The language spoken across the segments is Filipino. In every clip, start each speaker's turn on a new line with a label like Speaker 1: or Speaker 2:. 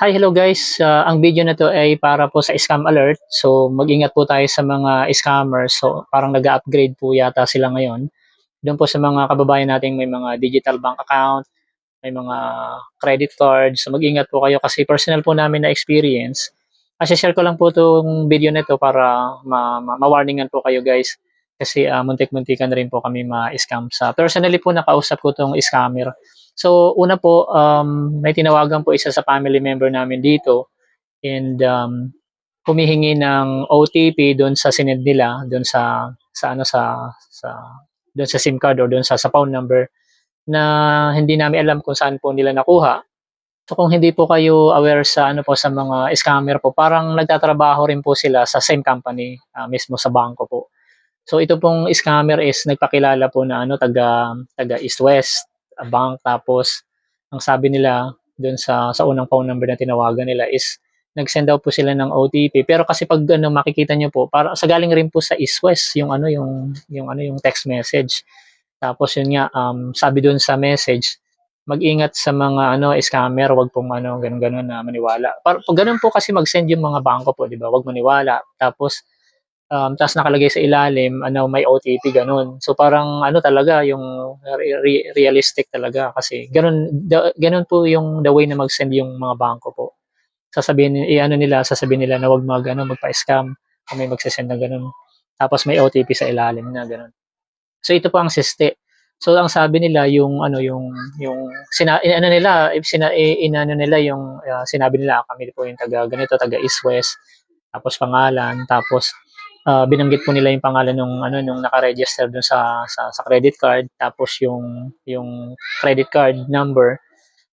Speaker 1: Hi, hello guys. Ah, ang video na 'to ay para po sa scam alert. So, mag-ingat po tayo sa mga scammers. So, parang nag-a-upgrade po yata sila ngayon. Do'n po sa mga kababayan nating may mga digital bank account, may mga credit card. So, mag-ingat po kayo kasi personal po namin na experience. Ise-share ko lang po 'tong video na 'to para ma ma ma-warningan po kayo guys. Kasi, ah, muntik-muntikan na rin po kami ma-scam sa personally po nakausap ko 'tong scammer. So, una po, um, may tinawagan po isa sa family member namin dito and, um, humihingi ng OTP do'n sa sinend nila, do'n sa sa ano, sa sa do'n sa SIM card or do'n sa sa phone number na hindi namin alam kung saan po nila nakuha. So, kung hindi po kayo aware sa ano po, sa mga scammer po, parang nagtatrabaho rin po sila sa same company, ah, mismo sa bangko po. So, ito pong scammer is nagpakilala po na ano, taga taga East West Bank. Tapos ang sabi nila do'n sa sa unang phone number na tinawagan nila is nag-send daw po sila ng OTP. Pero kasi 'pag ano, makikita niyo po, para sa galing rin po sa East West yung ano, yung yung ano, yung text message. Tapos yun nga, um, sabi do'n sa message, mag-ingat sa mga ano, scammer, wag pong ano, gano'n na maniwala. Par 'pag gano'n po kasi mag-send yung mga bangko po, 'di ba, wag maniwala. Tapos, um, ta's nakalagay sa ilalim ano, may OTP, gano'n. So, parang ano talaga yung re re realistic talaga kasi gano'n da gano'n po yung the way na mag-send yung mga bangko po. Sasabihin i-ano nila, sasabihin nila na wag mag-ano, magpa-scam kung may magse-send ng gano'n. Tapos may OTP sa ilalim na gano'n. So, ito po ang siste. So, ang sabi nila yung ano, yung yung sina inano nila, sina i inano nila yung, ah, sinabi nila, kami po yung taga ganito, taga East West, tapos pangalan, tapos, ah, binanggit po nila yung pangalan nung ano, nung naka-register do'n sa sa sa credit card, tapos yung yung credit card number,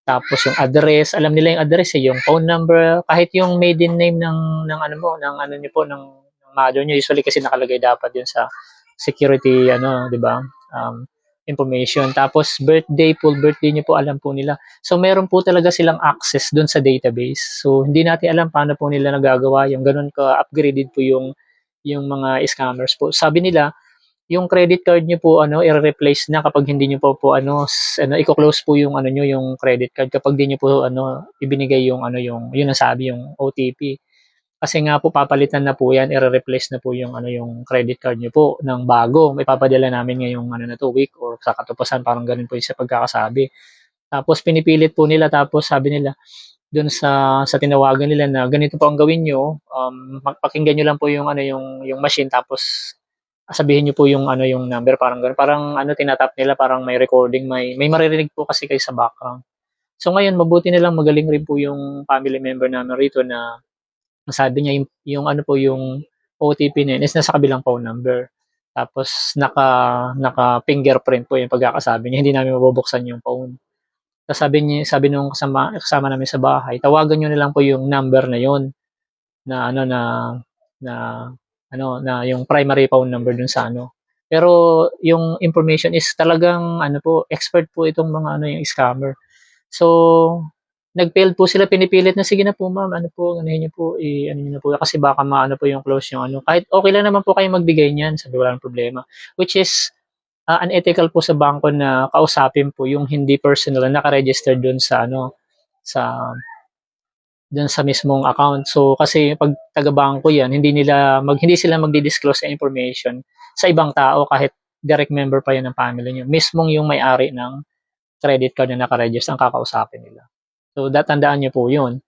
Speaker 1: tapos yung address. Alam nila yung address, eh, yung phone number, kahit yung maiden name ng ng ano mo, ng ano niyo po, ng ng mother niyo. Usually kasi nakalagay dapat yun sa security ano, 'di ba, um, information. Tapos birthday, full birthday niyo po, alam po nila. So, meron po talaga silang access do'n sa database. So, hindi natin alam paano po nila nagagawa yung gano'n ka-upgraded po yung yung mga scammers po. Sabi nila, yung credit card niyo po ano, ire-replace na kapag hindi niyo pa po ano, ano, iko-close po yung ano niyo, yung credit card kapag di niyo po ano, ibinigay yung ano, yung yun ang sabi, yung OTP. Kasi nga po papalitan na po 'yan, ire-replace na po yung ano, yung credit card niyo po ng bago. Ipapadala namin ngayong ano na 'to, week or sa katapusan, parang gano'n po yung sa pagkakasabi. Tapos pinipilit po nila, tapos sabi nila do'n sa sa tinawagan nila na ganito po ang gawin niyo, um, ma pakinggan niyo lang po yung ano, yung yung machine tapos sabihin niyo po yung ano, yung number, parang gano'n. Parang ano, tina-tap nila, parang may recording, may may maririnig po kasi kayo sa background. So, ngayon mabuti na lang magaling rin po yung family member namin rito na nasabi niya yung yung ano po, yung OTP na yun is nasa kabilang phone number. Tapos naka naka-fingerprint po yung pagkakasabi niya, hindi namin mabubuksan yung phone. Tapos sabi niya sabi nung kasama kasama namin sa bahay, tawagan niyo na lang po yung number na yun, na ano, na na ano, na yung primary phone number do'n sa ano. Pero yung information is talagang ano po, expert po itong mga ano, yung scammer. So, nag-failed po sila, pinipilit na, "Sige na po ma'am, ano po, anuhin niyo po, i-ano niyo na po kasi baka maano po yung close yung ano." "Kahit okey lang naman po kayong magbigay niyan," sabi, "walang problema." Which is, ah, unethical po sa bangko na kausapin po yung hindi personal na naka-register do'n sa ano, sa do'n sa mismong account. So, kasi 'pag taga-bangko 'yan, hindi nila mag hindi sila magdi-disclose ng information sa ibang tao kahit direct member pa 'yan ng family niyo. Mismong yung may-ari ng credit card na naka-register ang kakausapin nila. So, da tandaan niyo po 'yun.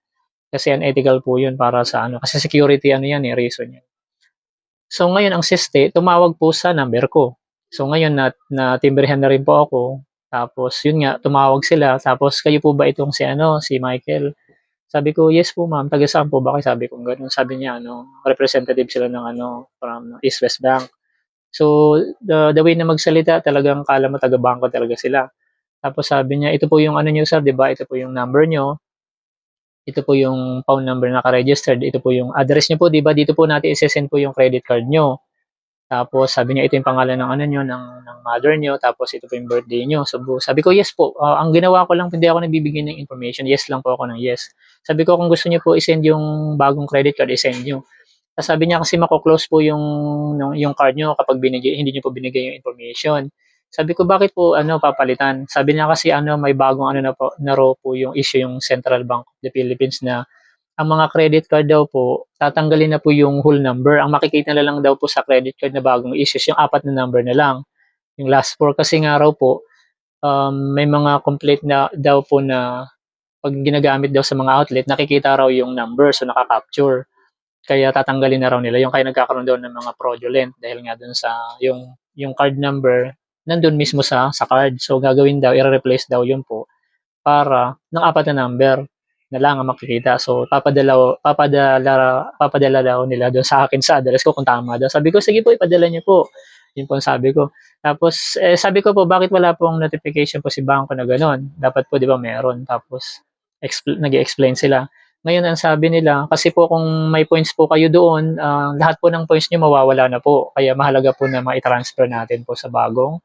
Speaker 1: Kasi unethical po 'yun para sa ano, kasi security ano 'yan, eh, reason 'yan. So, ngayon ang siste, tumawag po sa number ko. So, ngayon na natimbrihan na rin po ako, tapos yun nga, tumawag sila, tapos, "Kayo po ba itong si ano, si Michael?" Sabi ko, "Yes po ma'am, taga saan po ba kayo?" Sabi kong gano'n. Sabi niya ano, representative sila ng ano, from East West Bank. So, the the way na magsalita talagang akala mo taga-bangko talaga sila. Tapos sabi niya, "Ito po yung ano niyo sir, 'di ba, ito po yung number niyo. Ito po yung phone number na naka-registered, ito po yung address niyo po, 'di ba, dito po natin ise-send po yung credit card niyo." Tapos sabi niya, "Ito yung pangalan ng ano niyo, ng ng mother niyo, tapos ito po yung birthday niyo." Sabo sabi ko, "Yes po, ah, ang ginawa ko lang hindi ako nagbibigay ng information, yes lang po ako ng yes." Sabi ko, "Kung gusto niyo po i-send yung bagong credit card, i-send niyo." Sabi niya, "Kasi mako-close po yung yung card niyo kapag binigay hindi niyo po binigay yung information." Sabi ko, bakit po ano papalitan? Sabi niya kasi ano may bagong ano na po na raw po yung issue yung Central Bank of the Philippines na ang mga credit card daw po tatanggalin na po yung whole number. Ang makikita na lang daw po sa credit card na bagong issues yung apat na number na lang. Yung last four kasi nga raw po um, may mga complete na daw po na pag ginagamit daw sa mga outlet, nakikita raw yung number, so nakaka-capture. Kaya tatanggalin na raw nila yung kaya nagkakaroon daw ng mga fraudulent dahil nga dun sa yung yung card number nandun mismo sa sa card. So gagawin daw, i-replace daw yun po para ng apat na number na lang ang makikita. So papadala papadala papadala daw nila doon sa akin sa address ko kung tama daw. Sabi ko, sige po, ipadala niyo po. Yun po ang sabi ko. Tapos eh, sabi ko po, bakit wala pong notification po si bangko na gano'n? Dapat po 'di ba meron. Tapos expl- nag-explain sila. Ngayon ang sabi nila, kasi po kung may points po kayo doon, ah, lahat po ng points nyo mawawala na po. Kaya mahalaga po na ma-transfer natin po sa bagong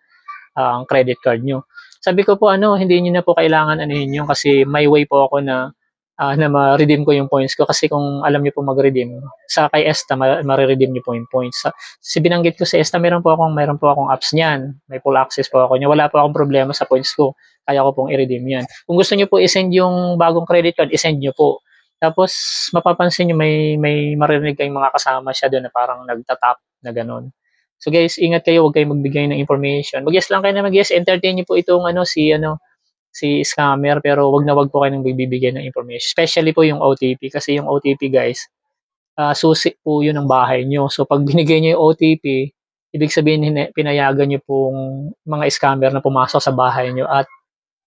Speaker 1: ang credit card nyo. Sabi ko po ano, hindi niyo na po kailangan ano yun kasi may way po ako na ah, na ma-redeem ko yung points ko kasi kung alam niyo po mag-redeem sa kay Esta ma- ma-redeem niyo po yung points. Sa, si binanggit ko sa Esta meron po akong meron po akong apps niyan. May full access po ako niya. Wala po akong problema sa points ko. Kaya ko pong i-redeem yan. Kung gusto niyo po i-send yung bagong credit card, i-send niyo po. Tapos mapapansin niyo may may maririnig kayong mga kasama siya doon na parang nagtatap na ganun. So guys, ingat kayo, huwag kayong magbigay ng information. Mag-yes lang kayo na mag-yes, entertain niyo po itong ano si ano si scammer pero wag na wag po kayo nang bibigay ng information. Especially po yung OTP kasi yung OTP guys, ah, susi po yun ng bahay nyo. So pag binigay nyo yung OTP, ibig sabihin pinayagan nyo pong mga scammer na pumasok sa bahay nyo at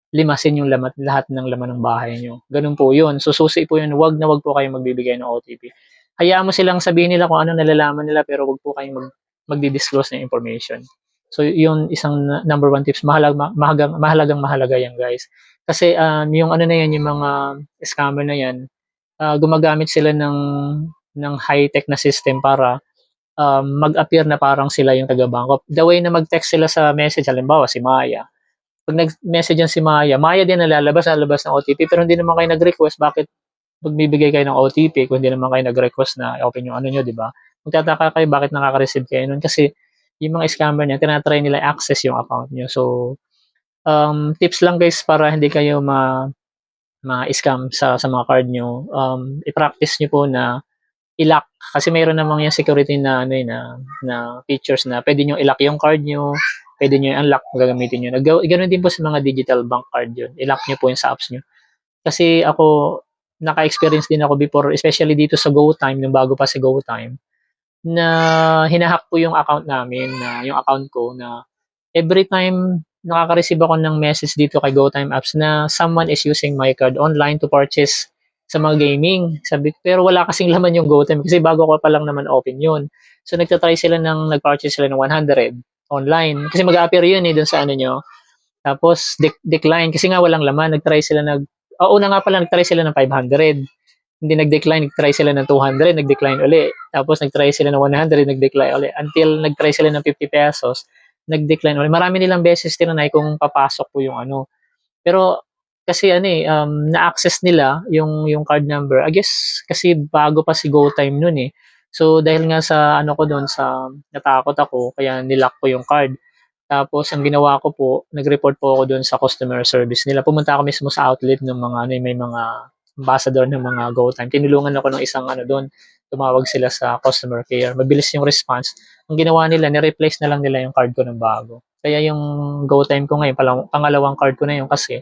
Speaker 1: limasin yung lamat, lahat ng laman ng bahay nyo. Ganun po yun. So susi po yun, wag na wag po kayo magbibigay ng OTP. Hayaan mo silang sabihin nila kung ano nalalaman nila pero wag po kayong mag, magdi-disclose ng information. So yun isang number one tips. Mahalag, ma- mahagang, mahalagang mahalaga yan guys. Kasi um, yung ano na yan, yung mga scammer na yan, ah, gumagamit sila ng ng high-tech na system para um, mag-appear na parang sila yung taga-bangko. The way na mag-text sila sa message, halimbawa si Maya, pag nag-message yan si Maya, Maya din nalalabas, lalabas ng OTP, pero hindi naman kayo nag-request, bakit magbibigay kayo ng OTP kung hindi naman kayo nag-request na open yung ano nyo, di ba? Magtataka kayo bakit nakaka-receive kayo nun kasi yung mga scammer niya, tinatry nila access yung account nyo. So, um, tips lang guys para hindi kayo ma ma-scam sa sa mga card nyo. Um, i-practice nyo po na i-lock kasi mayroon namang yung security na ano yun, na na features na pwede nyo i-lock yung card nyo, pwede nyo i-unlock kung gagamitin nyo. Nag- Ganun din po sa mga digital bank card yun. I-lock nyo po yung sa apps nyo. Kasi ako, naka-experience din ako before, especially dito sa GoTime, nung bago pa si GoTime, na hinahack po yung account namin, na yung account ko, na every time nakaka-receive ako ng message dito kay GoTime apps na someone is using my card online to purchase sa mga gaming. Sabi ko, pero wala kasing laman yung GoTime kasi bago ko pa lang naman open yun. So nagtatry sila ng, nag-purchase sila ng 100 online. Kasi mag-appear yun eh dun sa ano nyo. Tapos de- decline kasi nga walang laman. Nag-try sila nag, oh, una nga pala nag-try sila ng 500. Hindi nag-decline, nag-try sila ng 200, nag-decline uli. Tapos nag-try sila ng 100, nag-decline uli. Until nag-try sila ng 50 pesos, nag-decline uli. Marami nilang beses tinanay kung papasok po yung ano. Pero kasi ano eh, um, na-access nila yung yung card number. I guess kasi bago pa si GoTime noon eh. So dahil nga sa ano ko doon sa natakot ako kaya nilock ko yung card. Tapos ang ginawa ko po, nag-report po ako doon sa customer service nila. Pumunta ako mismo sa outlet ng mga ano, eh, may mga ambassador ng mga GoTime. Tinulungan ako ng isang ano doon. Tumawag sila sa customer care. Mabilis yung response. Ang ginawa nila, ni-replace na lang nila yung card ko ng bago. Kaya yung GoTime ko ngayon, palang, pangalawang card ko na yun kasi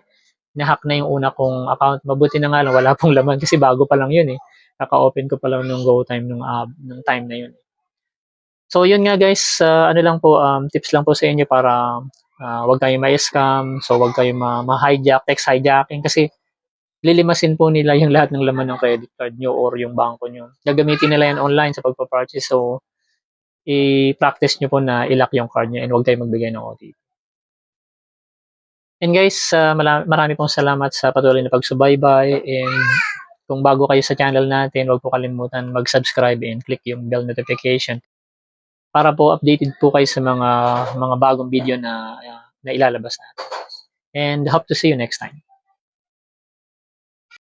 Speaker 1: nahack na yung una kong account. Mabuti na nga lang, wala pong laman kasi bago pa lang yun eh. Naka-open ko pa lang nung GoTime nung, uh, nung time na yun. So yun nga guys, uh, ano lang po, um, tips lang po sa inyo para uh, wag kayong ma-scam, so wag kayong ma- ma-hijack, text hijacking kasi lilimasin po nila yung lahat ng laman ng credit card nyo or yung bangko nyo. Gagamitin nila yan online sa pagpa-purchase. So, i-practice nyo po na ilock yung card nyo and huwag kayo magbigay ng OTP. And guys, uh, marami pong salamat sa patuloy na pagsubaybay and kung bago kayo sa channel natin, huwag po kalimutan mag-subscribe and click yung bell notification para po updated po kayo sa mga mga bagong video na uh, na ilalabas natin. And hope to see you next time.